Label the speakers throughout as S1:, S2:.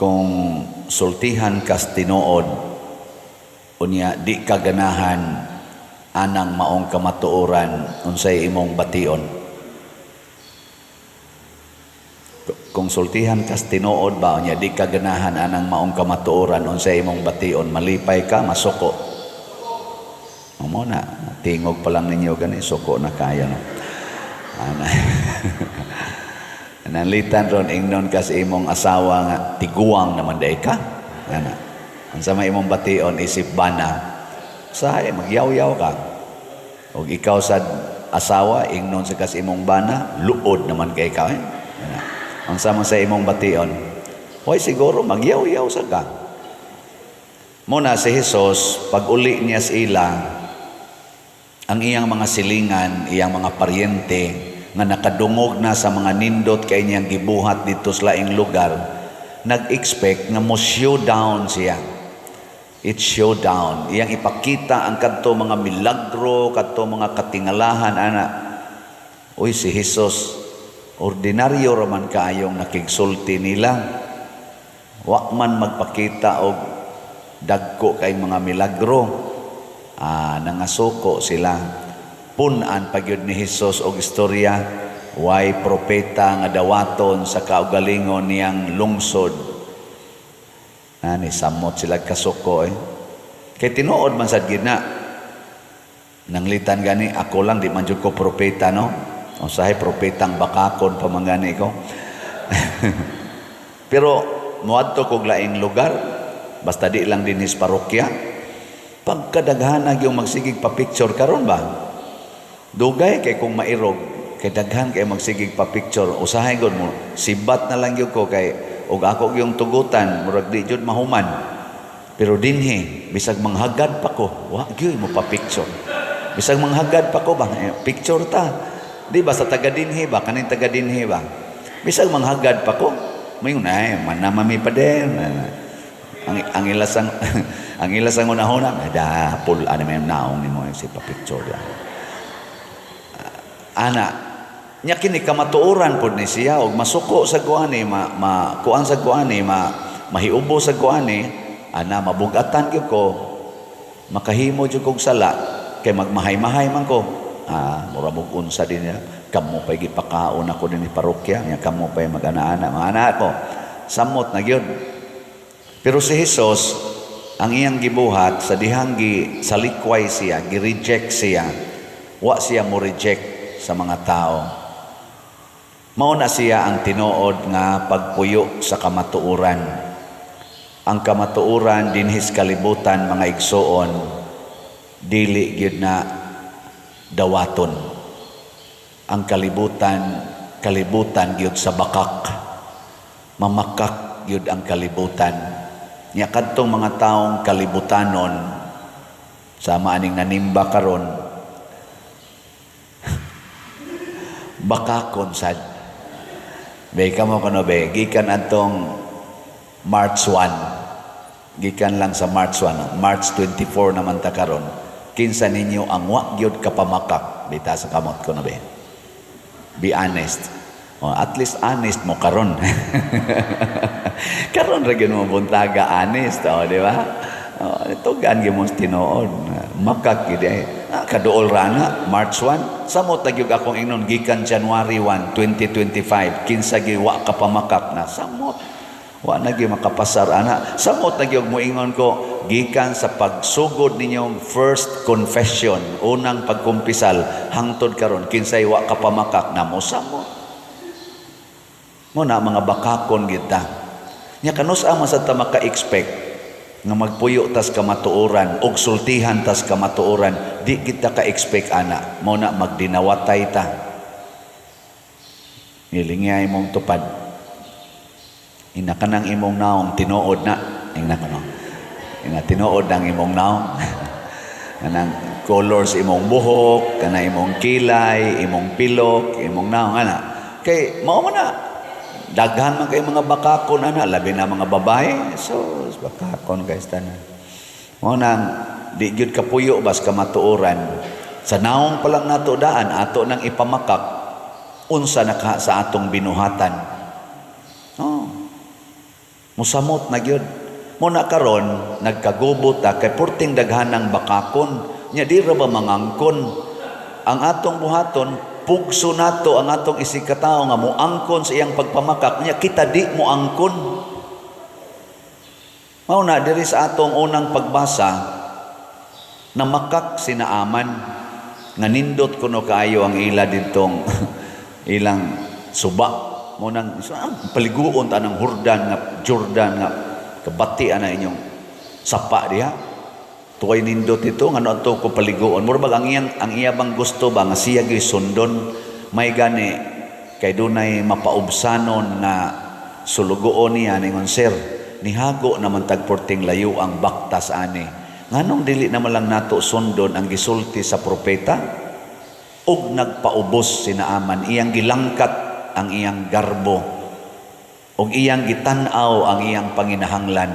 S1: kung sultihan kas tinuod unya di ka ganahan anang maong kamatuoran unsay imong bation. Kung sultihan kas tinuod ba unya di ka ganahan anang maong kamatuoran unsay imong bation malipay ka masuko mo na tingog pa lang ninyo gani suko na kaya no? Ana Nanlitan ron ingnon kas imong asawa nga tiguang naman day ka. Ana. Ang sama imong bation isip bana. Sahay magyaw-yaw ka. Og ikaw sa asawa ingnon sa kas imong bana luod naman kay ka. Eh? Ana. Ang sama sa imong bation. Hoy siguro magyaw-yaw sa ka. Muna si Jesus pag uli niya sa ila ang iyang mga silingan, iyang mga paryente, nga nakadungog na sa mga nindot kay niyang gibuhat dito sa laing lugar, nag-expect nga mo showdown siya. It showdown. Iyang ipakita ang kadto mga milagro, kadto mga katingalahan, ana. Uy, si Jesus, ordinaryo raman kaayong nakigsulti nila. Wa man magpakita og dagko kay mga milagro. Ah, nangasuko sila punan pagyud ni Hesus og istorya. Way propeta nga dawaton sa kaugalingon niyang lungsod. Ani samot sila kasuko eh. Kay tinuod man sad gid na. Nanglitan gani ako lang di man jud ko propeta no? Usahay propetang bakakon pamangani ko. Pero muadto kog laing lugar. Basta di lang dinis parokya. Pagkadaghan yung magsigig pa picture karon ba Dugay kay kung mairog, kay daghan kay magsigig pa picture, usahay gud mo, sibat na lang gyud ko kay og ako yung tugutan, murag di jud mahuman. Pero dinhi, bisag manghagad pa ko, wa gyud mo pa picture. Bisag manghagad pa ko ba, eh, picture ta. Di ba sa taga dinhi ba, kanin taga dinhi ba? Bisag manghagad pa ko, mayon ay manamami pa din. Ang ang ilasang ang ilasang unahuna, da pul ano may naong nimo si pa picture ya ana nya kini kamatuoran pod ni siya og masuko sa kuani ma, ma kuan sa kuani ma mahiubo sa kuani ana mabugatan gyud ko makahimo jud kog sala kay magmahay-mahay man ko. Ah mura mo unsa din niya kamo pay gipakaon ako din ni parokya nya kamo pay mag-ana-ana anak ko samot na gyud. Pero si Hesus ang iyang gibuhat sa dihang sa likway siya gi-reject siya. Wa siya mo reject sa mga tao. Mauna siya ang tinuod nga pagpuyo sa kamatuuran. Ang kamatuuran dinhis kalibutan mga igsoon dili gyud na dawaton. Ang kalibutan kalibutan gyud sa bakak. Mamakak gyud ang kalibutan. Nya kadtong mga taong kalibutanon sama aning nanimba karon bakakon sad. Be kamo kano be, gikan atong March 1. Gikan lang sa March 1, March 24 naman ta karon. Kinsa ninyo ang wa gyud kapamakak bita sa kamot ko na be. Be honest. O, at least honest mo karon. karon ra mo buntaga honest, o di ba? Oh, ito gan gyud mo tinuod. Makak gyud eh. Kaduol rana March 1 samot tagyog akong ingnon gikan January 1 2025 kinsa gi wa ka pamakak na? Samot wa na gi makapasar ana. Samot nagyog mo ingon ko gikan sa pagsugod ninyong first confession unang pagkumpisal hangtod karon kinsay wa ka pamakak na mo? Samot mo na mga bakakon kita nya kanus ang sa ta maka-expect nga magpuyo tas kamatuoran og sultihan tas kamatuoran di kita ka expect ana. Mo na magdinawatay ta. Nilingay mong tupad. Ina kanang imong naong tinuod na. Ina kano ina tinuod ang imong naong. Kanang colors imong buhok kana imong kilay imong pilok imong naong ana. Kay mao na daghan man kay mga bakakon ana labi na mga babae so bakakon guys tanan mo nang di gyud kapuyo bas kamatuoran sa naong pa lang nato daan ato nang ipamakak unsa naka sa atong binuhatan oh Musamot na gyud. Muna karon nagkagubot ta kay purting daghanang bakakon. Nya di ra ba mangangkon? Ang atong buhaton pugso nato ang atong isikataw nga moangkon sa iyang pagpamakak. Nya kita di mo angkon. Mao na diri sa atong unang pagbasa na makak sinaaman nga nindot kuno kaayo ang ila dintong ilang suba. Mo nang ah, paliguon ta ng Jordan nga Jordan nga kabati ana inyong sapa diha tuway nindot ito nga ano to ko paliguon? Mura bag ang iyang ang iya gusto ba nga siya sundon? May gani kay dunay mapaubsanon nga sulugoon niya ningon sir nihago naman tagporting layo ang baktas ani. Nganong dili naman lang nato sundon ang gisulti sa propeta? Ug nagpaubos sinaaman iyang gilangkat ang iyang garbo. Ug iyang gitan-aw ang iyang panginahanglan.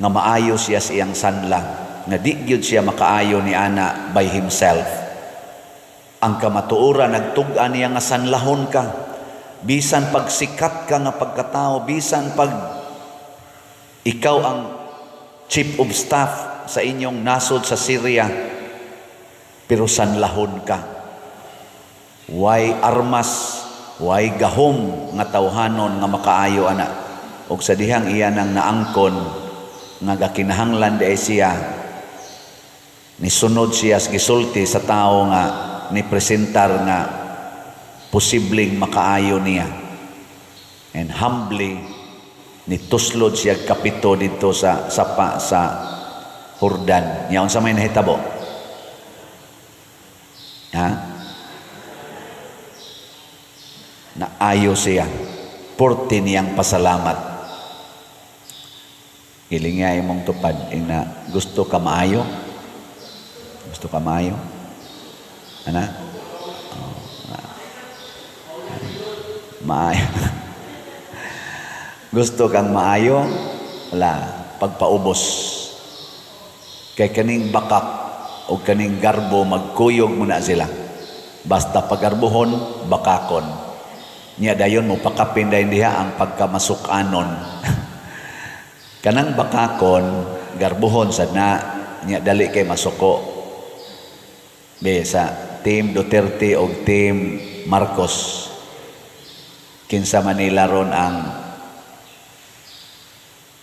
S1: Nga maayo siya sa iyang sanla nga di gyud siya makaayo ni ana by himself. Ang kamatuoran nagtug-an niya nga sanlahon ka? Bisan pagsikat ka nga pagkatao bisan pag ikaw ang chief of staff sa inyong nasod sa Syria. Pero sanlahon ka? Way armas? Way gahom nga tawhanon nga makaayo ana? Ug sa dihang iya nang naangkon nga gakinahanglan di siya ni sunod siya sa gisulti sa tao nga ni presentar nga posibleng makaayo niya and humbly ni tuslod siya kapito dito sa sapa sa Jordan. Yaon sa may nahitabo. Ha? Naayo siya. Porti niyang pasalamat. Ilinga imong tupad. Ina, gusto ka maayo? Gusto ka maayo? Ana? Oh, ma- maayo. gusto kang maayo? Wala. Pagpaubos. Kay kaning bakak o kaning garbo, magkuyog mo na sila. Basta pagarbuhon, bakakon. Niya dayon mo pakapin dayon diha ang pagkamasukanon. Kanang bakakon, garbuhon sa na, niya dali kay masuko. Be, sa Team Duterte o Team Marcos. Kinsa Manila ron ang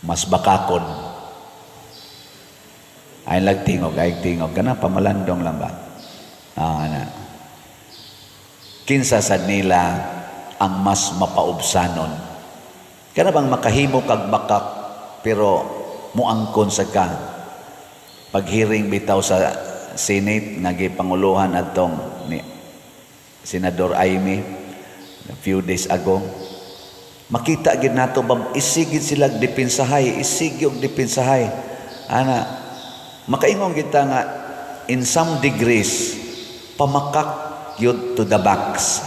S1: mas bakakon. Ay lagtingog, ay tingog. Kana pamalandong lang ba? Ah, na. Kinsa sa nila ang mas mapaubsanon. Kana bang makahimo kag bakak pero muangkon sa ka. Paghiring bitaw sa Senate nga gipanguluhan atong ni Senador Aimee a few days ago. Makita gid nato bab isigid sila dipinsahay isigi og dipinsahay. Ana makaingon kita nga in some degrees pamakak yun to the backs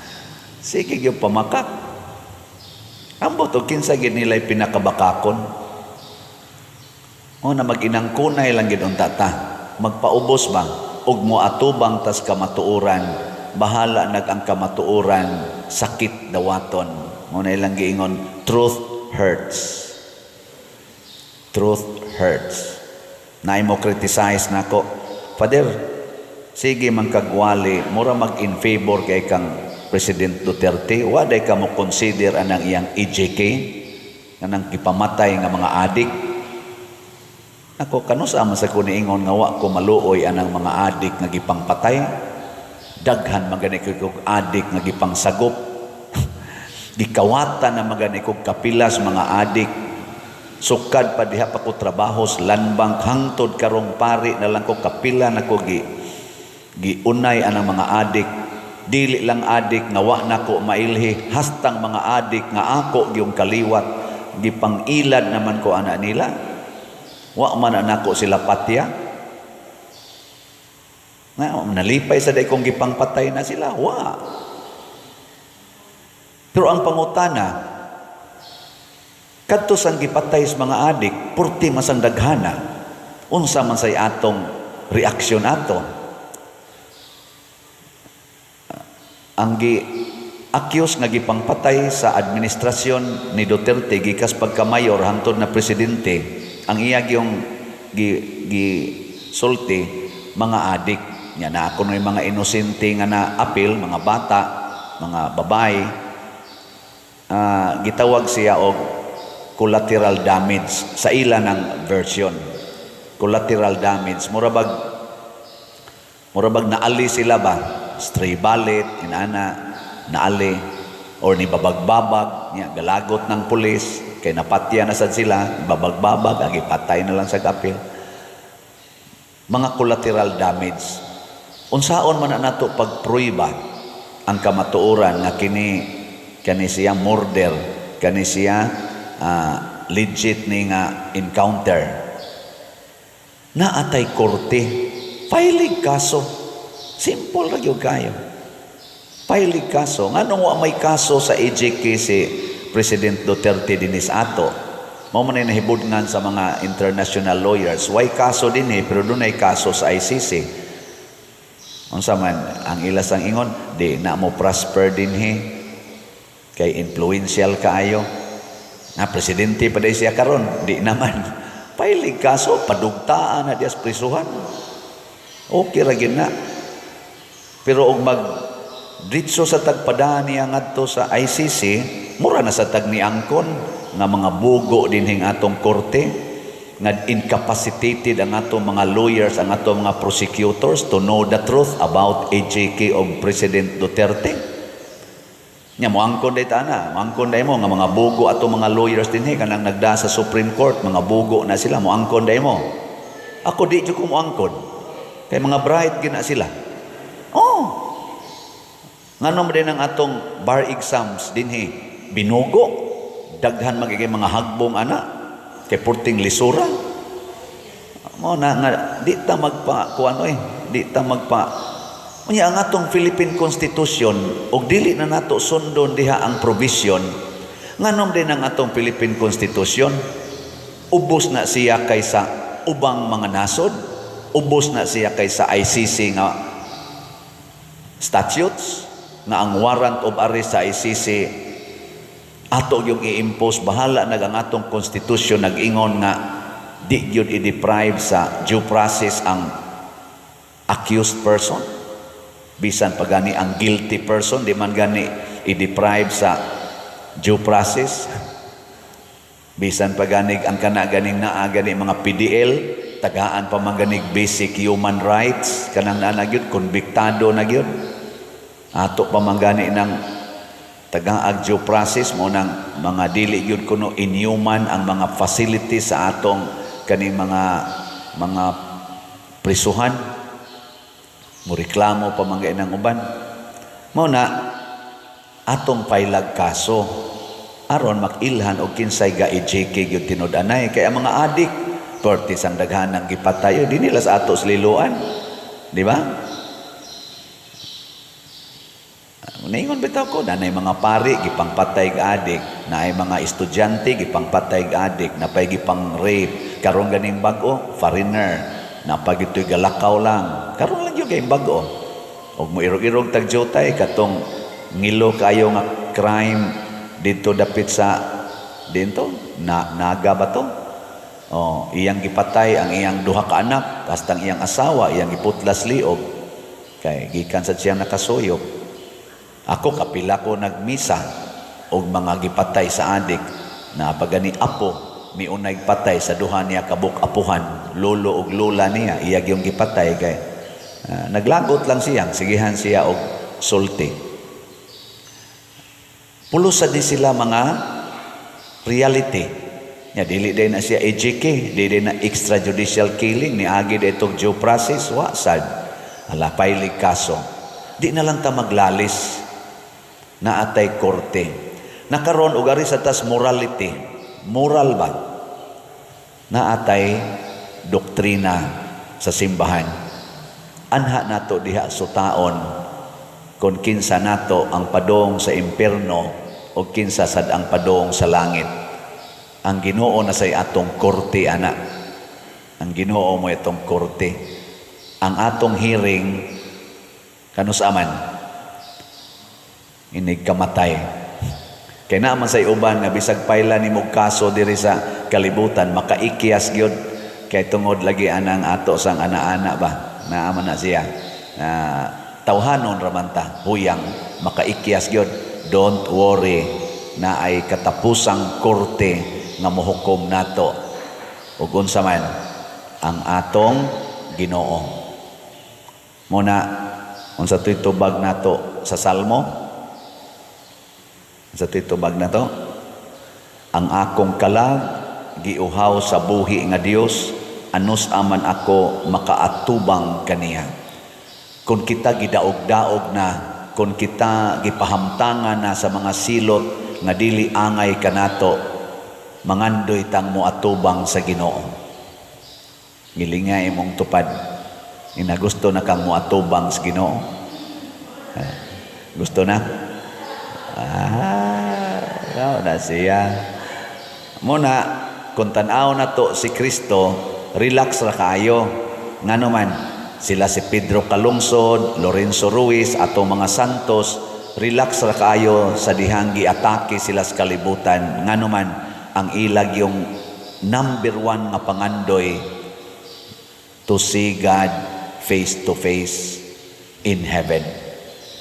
S1: sige gyud pamakak. Ambot og kinsa gid nila pinakabakakon? O na maginangkunay lang gid unta ta magpaubos ba ug moatubang tas kamatuoran. Bahala nag ang kamatuoran. Sakit dawaton. Mo na ilang giingon truth hurts. Truth hurts. Na mo criticize nako. Father sige man kagwali mura mag in favor kay kang President Duterte. Wa day ka mo consider anang iyang EJK kanang gipamatay nga mga adik ako kano sa man sa kuniingon nga wa ko maluoy anang mga adik nga gipangpatay. Daghan magani kog adik nga gipangsagop gikawatan na magani kog kapilas mga adik. Sukad pa diha pa ko trabaho sa hangtod karong pari na lang ko kapila na ko gi giunay anang mga adik. Dili lang adik nga wa na ko mailhi hastang mga adik nga ako gyung kaliwat. Gipangilad naman ko ana nila wa man na nako sila patya. Nga nalipay sa day kong gipangpatay na sila wa. Pero ang pangutana kadto sang gipatay sa mga adik purti masang daghana unsa man say atong reaksyon ato. Ang gi accused nga gipangpatay sa administrasyon ni Duterte gikas pagka-mayor hangtod na presidente ang iya yung gi, gi sulti mga adik. Nya na ako ng mga inosente nga na apil mga bata mga babae. Ah, gitawag siya og collateral damage sa ila ng version. Collateral damage. Murabag murabag naali sila ba? Stray bullet inana naali. Or ni babagbabag niya galagot ng pulis kay napatya na sad sila babagbabag agi patay na lang sa kapil mga collateral damage. Unsaon man na nato pagpruiba ang kamatuoran nga kini kani siya murder kani siya ah, legit ni nga encounter. Naatay korte. Filing kaso. Simple ra gyud kayo. Filing kaso. Nganong wa may kaso sa AJK si President Duterte dinis ato. Mao man ay nahibudngan sa mga international lawyers. Why kaso din eh pero dunay kaso sa ICC unsa man ang ilas ang ingon di na mo prosper din he. Kay influential kaayo na presidente pa siya karon di naman. Pailig kaso padugtaan na dias prisuhan. Okay ra gyud na. Pero og mag ditso sa tagpadaan niya ngadto sa ICC mura na sa tag angkon nga mga bugo din hing atong korte. Nga incapacitated ang atong mga lawyers ang atong mga prosecutors to know the truth about AJK of President Duterte. Nya mo angkon day tana mo angkon day mo nga mga bugo ato mga lawyers din he kanang nagda sa Supreme Court mga bugo na sila. Mo angkon day mo ako di jud ko mo angkon kay mga bright gina sila. Oh! Ngano mo din ang atong bar exams din he binugo. Daghan magiging mga hagbong ana kay purting lisura. Mo na nga di ta magpa kuano eh. Di ta magpa. Unya ang atong Philippine Constitution ug dili na nato sundon diha ang provision nganom din ang atong Philippine Constitution. Ubos na siya kaysa ubang mga nasod. Ubos na siya kaysa ICC nga statutes nga ang warrant of arrest sa ICC ato yung i-impose. Bahala nag ang atong constitution nag-ingon nga di gyud i-deprive sa due process ang accused person. Bisan pa gani ang guilty person di man gani i-deprive sa due process. Bisan pa gani ang kana ganing naa gani mga PDL tagaan pa man ganig basic human rights. Kanang naa na gyud konbiktado na gyud ato pa man gani ng tagaag due process mo ng mga dili gyud kuno inhuman ang mga facilities sa atong kaning mga mga prisuhan. Mo reklamo pa man ng uban. Mo na atong pailag kaso. Aron makilhan og kinsay ga EJK gyud tinud-anay kay ang mga adik perti sang daghanang gipatay di nila sa ato sliluan di ba Naingon bitaw ko, nanay mga pari, gipangpatay adik, naay mga estudyante, gipangpatay adik, napay gipang rape, karon ganing bago, foreigner, napag ito'y galakaw lang, karon lang yung kayong bago. Og mo irog-irog tagjotay, katong ngilo kayo nga crime dito dapit sa dito, na, naga ba to? Oh, iyang gipatay ang iyang duha ka anak, hasta ang iyang asawa, iyang giputlas liog. Kay gikan sa siyang nakasuyok, ako kapila ko nagmisa og mga gipatay sa adik. Na pagani apo miunay patay sa duha niya kabuk apuhan lolo og lola niya iyag yung gipatay kay ah, naglagot lang siya sigihan siya og sulti. Pulos sa di sila mga reality. Nya dili day na siya AJK dili na extrajudicial killing ni agi itong due process wa sad. Ala pailig kaso. Di na lang ta maglalis na atay korte. Nakaroon og ari sa tas morality. Moral ba? Na atay doktrina sa simbahan. Anha nato diha sutaon kung kinsa nato ang padong sa impierno o kinsa sad ang padong sa langit. Ang Ginoo na say atong korte ana. Ang Ginoo mo itong korte. Ang atong hearing kanus aman inig kamatay. Kaya naman sa uban nga bisag paila ni kaso diri sa kalibutan, makaikyas gyud kay tungod lagi anang ato sang ana-ana ba, naaman na siya. Na tawhanon raman ta, huyang makaikyas gyud. Don't worry na ay katapusang korte nga mohukom nato. Ug unsa man ang atong Ginoo. Muna unsa to'y tubag nato sa Salmo? Sa titubag na to, ang akong kalag, giuhaw sa buhi nga Dios, anus aman ako makaatubang kaniya. Kung kita gidaog-daog na, kung kita gipahamtangan na sa mga silot nga dili angay kanato, mangandoy tang mo atubang sa Ginoo. Gilingay imong tupad. Ina gusto na kang mo atubang sa Ginoo. Eh, Gusto na? Ah, no, na siya. Muna, kung tanaw na to si Kristo, relax ra kayo. Nga naman, sila si Pedro Calungsod, Lorenzo Ruiz, ato mga santos, relax ra kayo sa dihang giatake sila sa kalibutan. Nga naman, ang ilag yung number one nga pangandoy to see God face to face in heaven.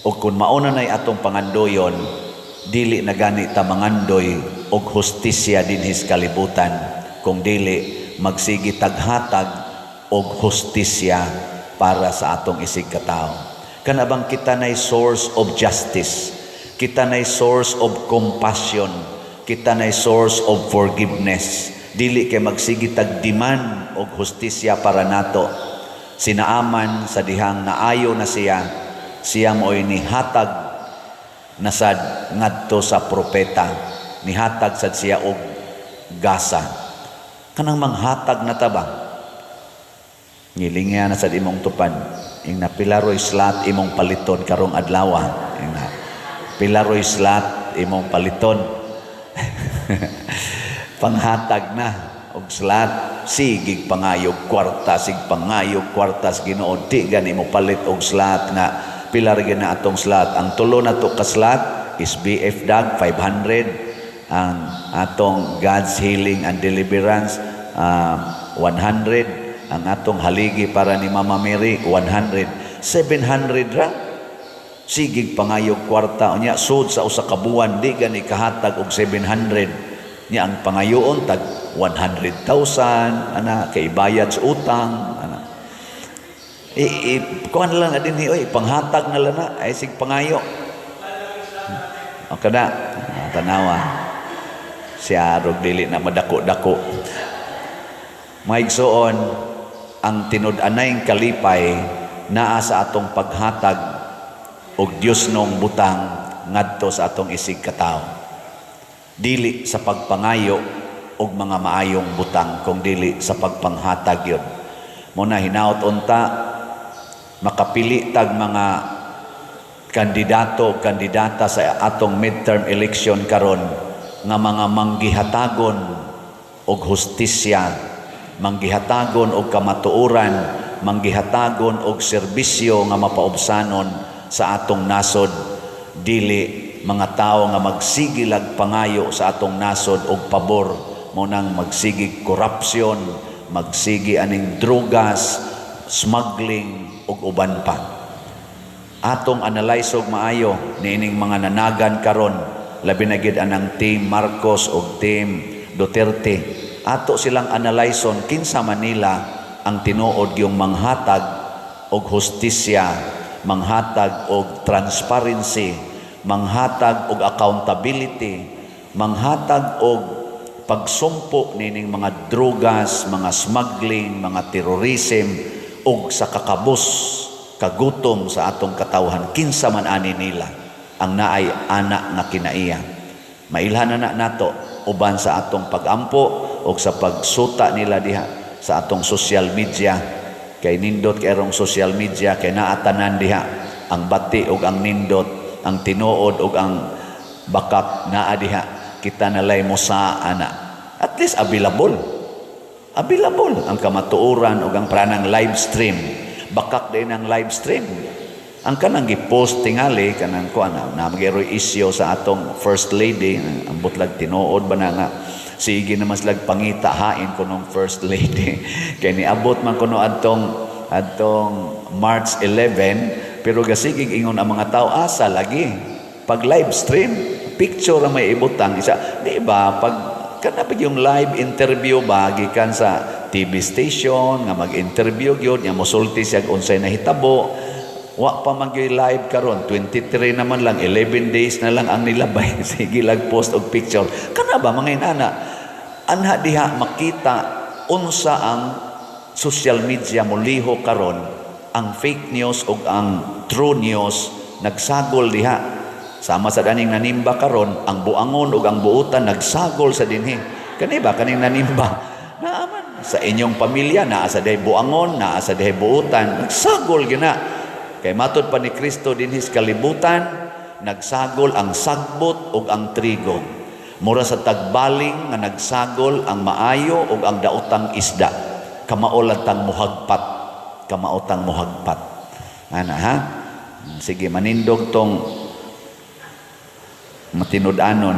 S1: O kung mauna na atong pangandoyon, dili na gani ta mangandoy og hustisya dinhis kalibutan, kung dili magsigi taghatag og hustisya para sa atong isig katao. Kanabang kita nay source of justice, kita nay source of compassion, kita nay source of forgiveness. Dili kay magsigi tagdiman og hustisya para nato. Sinaaman sa dihang naayo na siya, siya mo'y nihatag nasad ngadto sa propeta nihatag sad siya og gasa. Kanang manghatag na taba ngilingya na sad imong tupan. Ing na pilaroy slat imong paliton karong adlaw ing pilaroy slat imong paliton. Panghatag na og slat. Sigig pangayog kwarta sig pangayog kwartas Ginoo. Di gani mo palit og slat nga pilar gyud na atong slat ang tulo na to ka slat is BF Dag 500 ang atong God's healing and deliverance ah, 100 ang atong haligi para ni Mama Mary 100 700 ra. Sigig pangayog kwarta. Unya sud sa usa ka buwan di gani kahatag og 700 nya ang pangayoon tag 100,000 ana kay bayad sa utang ana i, i kuan lang na din oy panghatag na lang na. Ay sig pangayo. O kada tanawa. Siya rog dili na madako-dako. Maigsoon ang tinud-anay kalipay naa sa atong paghatag og Dios nung butang ngadto sa atong isig katao dili sa pagpangayo og mga maayong butang kung dili sa pagpanghatag yun. Muna hinaot unta makapili tag mga kandidato kandidata sa atong midterm election karon nga mga manggihatagon og hustisya manggihatagon og kamatuoran manggihatagon og serbisyo nga mapaubsanon sa atong nasod. Dili mga tao nga magsigilag pangayo sa atong nasod og pabor. Mo nang magsigig korupsyon magsigi aning drugas smuggling ug uban pa. Atong analyze og maayo niining mga nanagan karon labi na gid anang team Marcos ug team Duterte. Ato silang analyson kinsa man nila ang tinuod yung manghatag og hustisya manghatag og transparency manghatag og accountability manghatag og pagsumpo nining mga drugas, mga smuggling, mga terrorism ug sa kakabos kagutom sa atong katawhan kinsa man ani nila ang naay anak nga kinaiya. Mailhan na nato uban sa atong pagampo o sa pagsuta nila diha sa atong social media. Kay nindot kay rong social media kay naatanan diha ang bati ug ang nindot ang tinuod ug ang bakak naa diha kita nalay mo sa ana. At least available available. Ang kamatuoran ug ang pranang live stream. Bakak din ang live stream. Ang kanang gipost tingali kanang kuan na, magero isyo sa atong first lady. Ang butlag tinuod ba na nga? Sige naman slag pangita hain ko nung first lady. Kay niabot man kuno adtong adtong March 11 pero gasigig ingon ang mga tao asa lagi? Pag live stream picture ang may ibutang isa. Di ba? Pag kana pa yung live interview ba gikan sa TV station nga mag-interview gyud nga mosulti siya unsay nahitabo. Wa pa man gyud live karon 23 naman lang 11 days na lang ang nilabay. Sige lag post og picture. Kana ba mga inana? Anha diha makita unsa ang social media muliho karon ang fake news ug ang true news nagsagol diha sama sa daning nanimba karon ang buangon ug ang buutan nagsagol sa dinhi. Kani ba kaning nanimba? Naaman sa inyong pamilya naa sa day buangon naa sa day buutan nagsagol gina. Kay matod pa ni Kristo dinhi sa kalibutan nagsagol ang sagbot ug ang trigo. Mura sa tagbaling nga nagsagol ang maayo ug ang daotang isda. Kamao tang muhagpat. Kamao tang muhagpat. Ana ha? Sige manindog tong matinud-anon